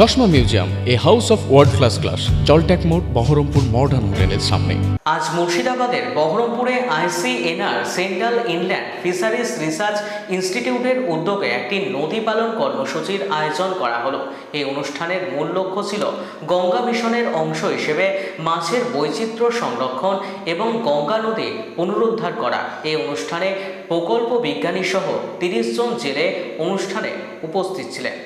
চশমা museum, a house of world class class জলট্যাক মোড়, Baharampur modern হোটেলের সামনে। আজ মুর্শিদাবাদের বহরমপুরে ICNR central inland fisheries research ইনস্টিটিউটের উদ্যোগে একটি নদী পালন কর্মসূচির আয়োজন করা হলো। এই অনুষ্ঠানের মূল লক্ষ্য ছিল গঙ্গা মিশনের অংশ হিসেবে মাছের বৈচিত্র্য সংরক্ষণ এবং গঙ্গা নদী পুনরুদ্ধার করা। এই অনুষ্ঠানে প্রকল্প বিজ্ঞানী সহ তিরিশ জন জেলে অনুষ্ঠানে উপস্থিত ছিলেন।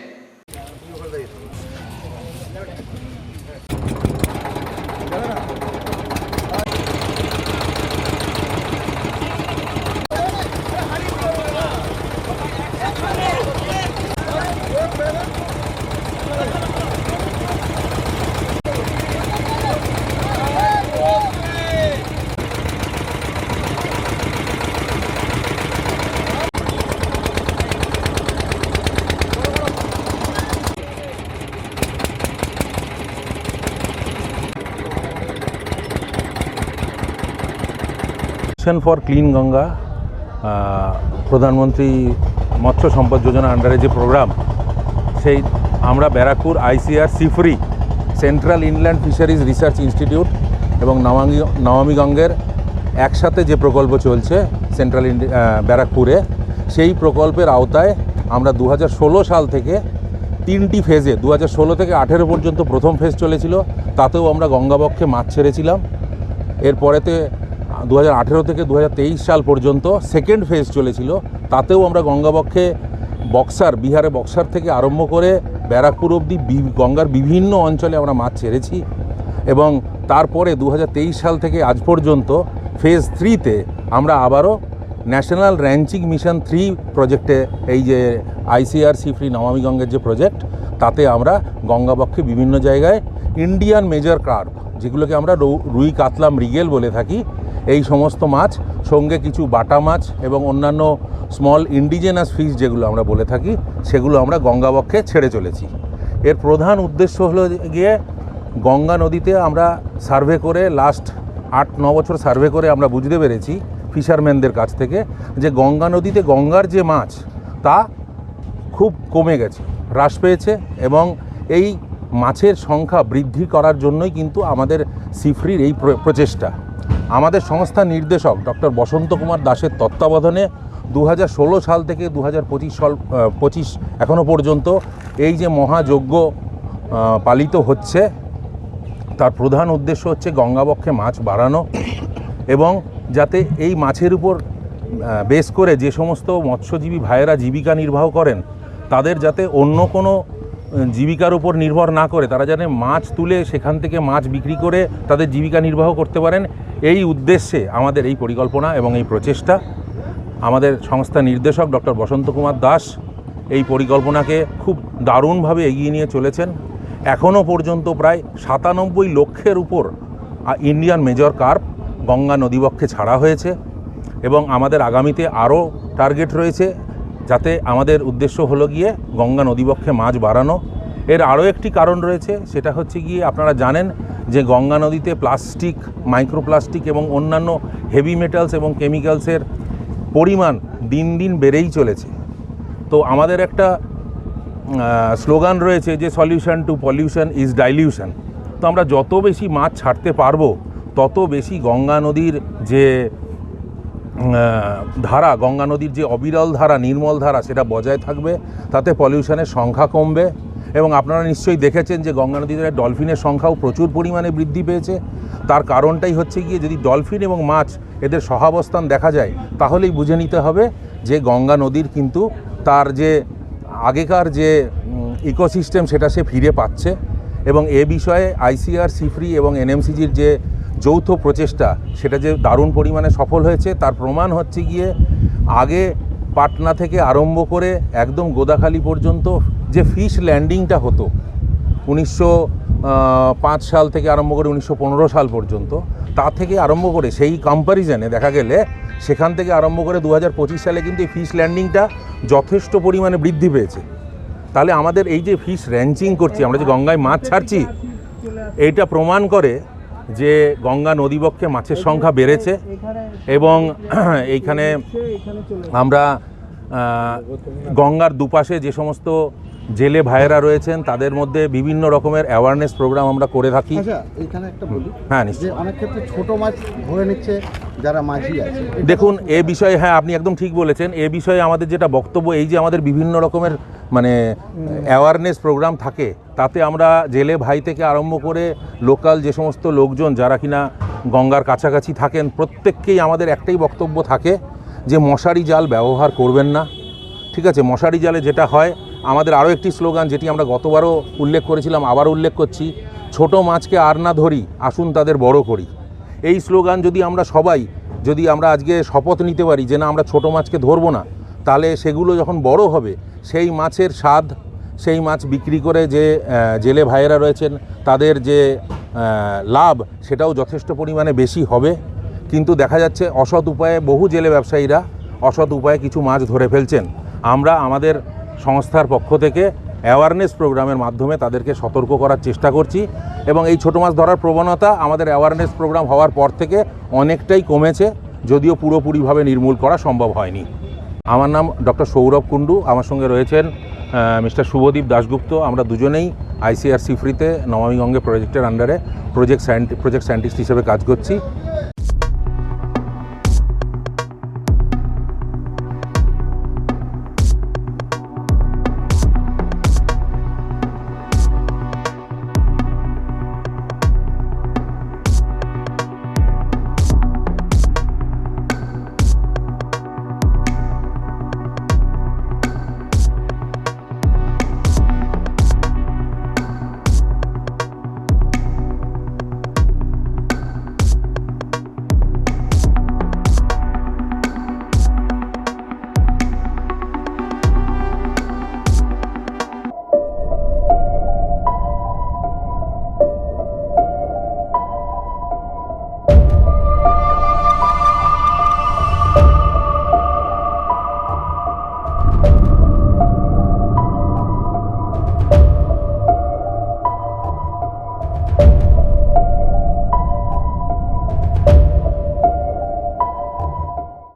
মিশন ফর ক্লিন গঙ্গা প্রধানমন্ত্রী মৎস্য সম্পদ যোজনা আন্ডারে যে প্রোগ্রাম সেই আমরা Barrackpore ICR CIFRI central inland fisheries research institute এবং নমামি নমামি গঙ্গের একসাথে যে প্রকল্প চলছে সেন্ট্রাল ব্যারাকপুরে, সেই প্রকল্পের আওতায় আমরা দু হাজার ষোলো সাল থেকে তিনটি ফেজে দু হাজার ষোলো থেকে আঠেরো পর্যন্ত প্রথম ফেজ চলেছিল, তাতেও আমরা গঙ্গাবক্ষে মাছ ছেড়েছিলাম। এরপরেতে দু হাজার আঠেরো থেকে দু হাজার তেইশ সাল পর্যন্ত সেকেন্ড ফেজ চলেছিল, তাতেও আমরা গঙ্গাবক্ষে বক্সার, বিহারে বক্সার থেকে আরম্ভ করে ব্যারাকপুর অবধি গঙ্গার বিভিন্ন অঞ্চলে আমরা মাছ ছেড়েছি এবং তারপরে দু হাজার তেইশ সাল থেকে আজ পর্যন্ত ফেজ থ্রিতে আমরা আবারও ন্যাশনাল র্যাঞ্চিং মিশন থ্রি প্রজেক্টে এই যে আইসিআরসি ফ্রি নমামি গঙ্গের যে প্রজেক্ট তাতে আমরা গঙ্গাবক্ষে বিভিন্ন জায়গায় ইন্ডিয়ান মেজর কার্প যেগুলোকে আমরা রুই কাতলা মৃগেল বলে থাকি, এই সমস্ত মাছ, সঙ্গে কিছু বাটা মাছ এবং অন্যান্য স্মল ইন্ডিজেনাস ফিশ যেগুলো আমরা বলে থাকি, সেগুলো আমরা গঙ্গাবক্ষে ছেড়ে চলেছি। এর প্রধান উদ্দেশ্য হলো গিয়ে গঙ্গা নদীতে আমরা সার্ভে করে লাস্ট আট, ন বছর সার্ভে করে আমরা বুঝতে পেরেছি ফিশারম্যানদের কাছ থেকে যে গঙ্গা নদীতে গঙ্গার যে মাছ, তা খুব কমে গেছে, হ্রাস পেয়েছে এবং এই মাছের সংখ্যা বৃদ্ধি করার জন্যই কিন্তু আমাদের সিফরির এই প্র- প্রচেষ্টা। আমাদের সংস্থা নির্দেশক ডক্টর বসন্ত কুমার দাসের তত্ত্বাবধানে দু হাজার ষোলো সাল থেকে দু হাজার পঁচিশ সাল পঁচিশ এখনও পর্যন্ত এই যে মহাযজ্ঞ পালিত হচ্ছে, তার প্রধান উদ্দেশ্য হচ্ছে গঙ্গাবক্ষে মাছ বাড়ানো এবং যাতে এই মাছের উপর বেস করে যে সমস্ত মৎস্যজীবী ভাইয়েরা জীবিকা নির্বাহ করেন, তাদের যাতে অন্য কোনো জীবিকার উপর নির্ভর না করে, তারা যেন মাছ তুলে সেখান থেকে মাছ বিক্রি করে তাদের জীবিকা নির্বাহ করতে পারেন, এই উদ্দেশ্যে আমাদের এই পরিকল্পনা এবং এই প্রচেষ্টা। আমাদের সংস্থা নির্দেশক ডক্টর বসন্ত কুমার দাস এই পরিকল্পনাকে খুব দারুণভাবে এগিয়ে নিয়ে চলেছেন। এখনও পর্যন্ত প্রায় সাতানব্বই লক্ষের উপর ইন্ডিয়ান মেজর কার্প গঙ্গা নদীবক্ষে ছাড়া হয়েছে এবং আমাদের আগামীতে আরও টার্গেট রয়েছে যাতে আমাদের উদ্দেশ্য হলো গিয়ে গঙ্গা নদীবক্ষে মাছ বাড়ানো। এর আরও একটি কারণ রয়েছে, সেটা হচ্ছে গিয়ে আপনারা জানেন যে গঙ্গা নদীতে প্লাস্টিক, মাইক্রোপ্লাস্টিক এবং অন্যান্য হেভি মেটালস এবং কেমিক্যালসের পরিমাণ দিন দিন বেড়েই চলেছে। তো আমাদের একটা স্লোগান রয়েছে যে solution to pollution is dilution তো আমরা যত বেশি মাছ ছাড়তে পারব, তত বেশি গঙ্গা নদীর যে ধারা, গঙ্গা নদীর যে অবিরল ধারা, নির্মল ধারা, সেটা বজায় থাকবে। তাতে পলিউশনের সংখ্যা কমবে। এবং আপনারা নিশ্চয়ই দেখেছেন যে গঙ্গা নদীতে ডলফিনের সংখ্যাও প্রচুর পরিমাণে বৃদ্ধি পেয়েছে। তার কারণটাই হচ্ছে গিয়ে যদি ডলফিন এবং মাছ এদের সহাবস্থান দেখা যায়, তাহলেই বুঝে নিতে হবে যে গঙ্গা নদীর কিন্তু তার যে আগেকার যে ইকোসিস্টেম সেটা সে ফিরে পাচ্ছে এবং এ বিষয়ে আইসিআর সিফরি এবং এনএমসিজির যে যৌথ প্রচেষ্টা, সেটা যে দারুণ পরিমাণে সফল হয়েছে, তার প্রমাণ হচ্ছে গিয়ে আগে পাটনা থেকে আরম্ভ করে একদম গোদাখালি পর্যন্ত যে ফিশ ল্যান্ডিংটা হতো, উনিশশো পাঁচ সাল থেকে আরম্ভ করে উনিশশো পনেরো সাল পর্যন্ত, তা থেকে আরম্ভ করে সেই কম্প্যারিজনে দেখা গেলে সেখান থেকে আরম্ভ করে দু হাজার পঁচিশ সালে কিন্তু এই ফিশ ল্যান্ডিংটা যথেষ্ট পরিমাণে বৃদ্ধি পেয়েছে। তাহলে আমাদের এই যে ফিশ র্যাঞ্চিং করছি, আমরা যে গঙ্গায় মাছ ছাড়ছি, এইটা প্রমাণ করে যে গঙ্গা নদীবক্ষে মাছের সংখ্যা বেড়েছে এবং এইখানে আমরা গঙ্গার দুপাশে যে সমস্ত জেলে ভাইয়েরা রয়েছেন তাদের মধ্যে বিভিন্ন রকমের অ্যাওয়ারনেস প্রোগ্রাম আমরা করে থাকি। আচ্ছা এখানে একটা বলি হ্যাঁ নিশ্চয়ই। অনেক ক্ষেত্রে ছোট মাছ ধরে নিচ্ছে যারা মাঝি আছে। দেখুন এ বিষয়ে হ্যাঁ আপনি একদম ঠিক বলেছেন এ বিষয়ে আমাদের যেটা বক্তব্য এই যে আমাদের বিভিন্ন রকমের মানে অ্যাওয়ারনেস প্রোগ্রাম থাকে তাতে আমরা জেলে ভাই থেকে আরম্ভ করে লোকাল যে সমস্ত লোকজন যারা কিনা গঙ্গার কাছাকাছি থাকেন প্রত্যেককেই আমাদের একটাই বক্তব্য থাকে যে মশারি জাল ব্যবহার করবেন না। ঠিক আছে মশারি জালে যেটা হয় আমাদের আরও একটি স্লোগান যেটি আমরা গতবারও উল্লেখ করেছিলাম, আবার উল্লেখ করছি, ছোট মাছকে আর না ধরি, আসুন তাদের বড় করি। এই স্লোগান যদি আমরা সবাই, যদি আমরা আজকে শপথ নিতে পারি যে না, আমরা ছোট মাছকে ধরবো না, তাহলে সেগুলো যখন বড় হবে, সেই মাছের স্বাদ, সেই মাছ বিক্রি করে যে জেলে ভাইয়েরা রয়েছেন, তাদের যে লাভ, সেটাও যথেষ্ট পরিমাণে বেশি হবে। কিন্তু দেখা যাচ্ছে অসৎ উপায়ে বহু জেলে ব্যবসায়ীরা অসৎ উপায়ে কিছু মাছ ধরে ফেলছেন। আমরা আমাদের সংস্থার পক্ষ থেকে অ্যাওয়ারনেস প্রোগ্রামের মাধ্যমে তাদেরকে সতর্ক করার চেষ্টা করছি এবং এই ছোটো মাছ ধরার প্রবণতা আমাদের অ্যাওয়ারনেস প্রোগ্রাম হওয়ার পর থেকে অনেকটাই কমেছে, যদিও পুরোপুরিভাবে নির্মূল করা সম্ভব হয়নি। আমার নাম ডক্টর সৌরভ কুণ্ডু, আমার সঙ্গে রয়েছেন মিস্টার শুভদীপ দাশগুপ্ত। আমরা দুজনেই আইসিআরসি ফ্রিতে নমামি গঙ্গে প্রজেক্টের আন্ডারে প্রজেক্ট প্রজেক্ট সায়েন্টিস্ট হিসেবে কাজ করছি।